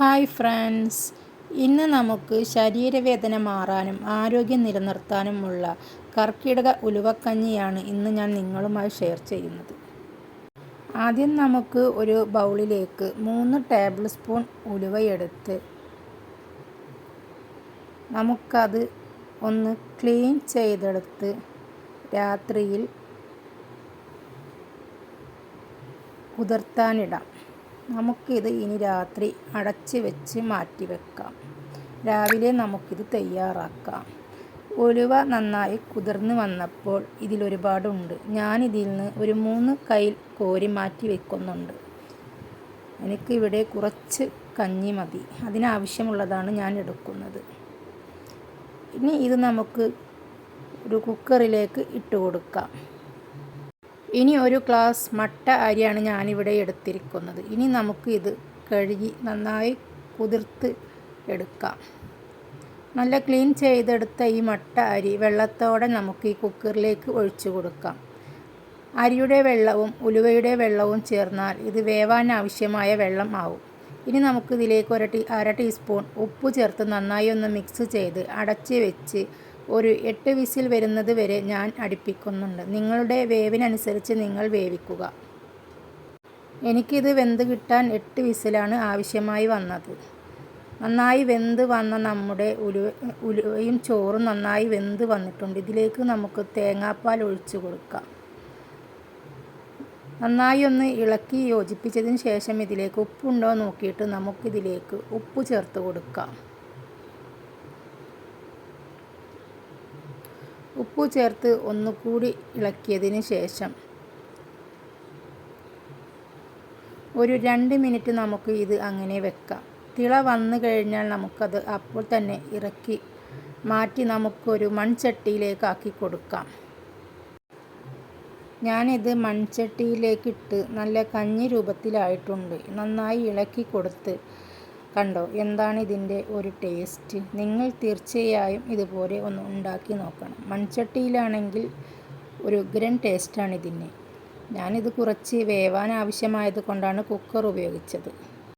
Hi friends. ഇന്ന് നമുക്ക് ശരീരവേദന മാറാനും ആരോഗ്യം നിലനിർത്താനുമുള്ള കർക്കിടക ഉലുവക്കഞ്ഞിയാണ് ഇന്ന് ഞാൻ നിങ്ങളുമായി ഷെയർ ചെയ്യുന്നത്. ആദ്യം നമുക്ക് ഒരു ബൗളിലേക്ക് മൂന്ന് ടേബിൾ സ്പൂൺ ഉലുവയെടുത്ത് നമുക്കത് ഒന്ന് ക്ലീൻ ചെയ്തെടുത്ത് രാത്രിയിൽ കുതിർത്താനിടാം. നമുക്കിത് ഇനി രാത്രി അടച്ച് വെച്ച് മാറ്റി വെക്കാം. രാവിലെ നമുക്കിത് തയ്യാറാക്കാം. ഉലുവ നന്നായി കുതിർന്ന് വന്നപ്പോൾ ഇതിലൊരുപാടുണ്ട് ഞാനിതിൽ നിന്ന് ഒരു മൂന്ന് കൈൽ കോരി മാറ്റി വെക്കുന്നുണ്ട്. എനിക്കിവിടെ കുറച്ച് കഞ്ഞി മതി. അതിനാവശ്യമുള്ളതാണ് ഞാൻ എടുക്കുന്നത്. ഇനി ഇത് നമുക്ക് ഒരു കുക്കറിലേക്ക് ഇട്ട് കൊടുക്കാം. ഇനി ഒരു ഗ്ലാസ് മട്ട അരിയാണ് ഞാനിവിടെ എടുത്തിരിക്കുന്നത്. ഇനി നമുക്ക് ഇത് കഴുകി നന്നായി കുതിർത്ത് എടുക്കാം. നല്ല ക്ലീൻ ചെയ്തെടുത്ത ഈ മട്ട അരി വെള്ളത്തോടെ നമുക്ക് ഈ കുക്കറിലേക്ക് ഒഴിച്ചു കൊടുക്കാം. അരിയുടെ വെള്ളവും ഉലുവയുടെ വെള്ളവും ചേർന്നാൽ ഇത് വേവാൻ ആവശ്യമായ വെള്ളം ആവും. ഇനി നമുക്ക് ഇതിലേക്ക് ഒരു ടീ അര ടീസ്പൂൺ ഉപ്പ് ചേർത്ത് നന്നായി ഒന്ന് മിക്സ് ചെയ്ത് അടച്ച് വെച്ച് ഒരു എട്ട് വിസിൽ വരുന്നത് വരെ ഞാൻ അടുപ്പിക്കുന്നുണ്ട്. നിങ്ങളുടെ വേവിനനുസരിച്ച് നിങ്ങൾ വേവിക്കുക. എനിക്കിത് വെന്ത് കിട്ടാൻ എട്ട് വിസിലാണ് ആവശ്യമായി വന്നത്. നന്നായി വെന്ത് വന്ന നമ്മുടെ ഉലുവ ഉലുവയും ചോറും നന്നായി വെന്ത് വന്നിട്ടുണ്ട്. ഇതിലേക്ക് നമുക്ക് തേങ്ങാപ്പാൽ ഒഴിച്ചു കൊടുക്കാം. നന്നായി ഒന്ന് ഇളക്കി യോജിപ്പിച്ചതിന് ശേഷം ഇതിലേക്ക് ഉപ്പുണ്ടോ നോക്കിയിട്ട് നമുക്കിതിലേക്ക് ഉപ്പ് ചേർത്ത് കൊടുക്കാം. ഉപ്പ് ചേർത്ത് ഒന്നുകൂടി ഇളക്കിയതിന് ശേഷം ഒരു രണ്ട് മിനിറ്റ് നമുക്ക് ഇത് അങ്ങനെ വെക്കാം. തിള വന്നു കഴിഞ്ഞാൽ നമുക്കത് അപ്പോൾ തന്നെ ഇറക്കി മാറ്റി നമുക്കൊരു മൺചട്ടിയിലേക്ക് ആക്കി കൊടുക്കാം. ഞാനിത് മൺചട്ടിയിലേക്കിട്ട് നല്ല കഞ്ഞി രൂപത്തിലായിട്ടുണ്ട്. നന്നായി ഇളക്കി കൊടുത്ത് കണ്ടോ? എന്താണ് ഇതിന്റെ ഒരു ടേസ്റ്റ്? നിങ്ങൾ തീർച്ചയായും ഇതുപോലെ ഒന്ന് ഉണ്ടാക്കി നോക്കണം. മൺചട്ടിയിലാണെങ്കിൽ ഒരു ഉഗ്രൻ ടേസ്റ്റാണ് ഇതിന് ഞാനിത് കുറച്ച് വേവാൻ ആവശ്യമായത് കൊണ്ടാണ് കുക്കർ ഉപയോഗിച്ചത്.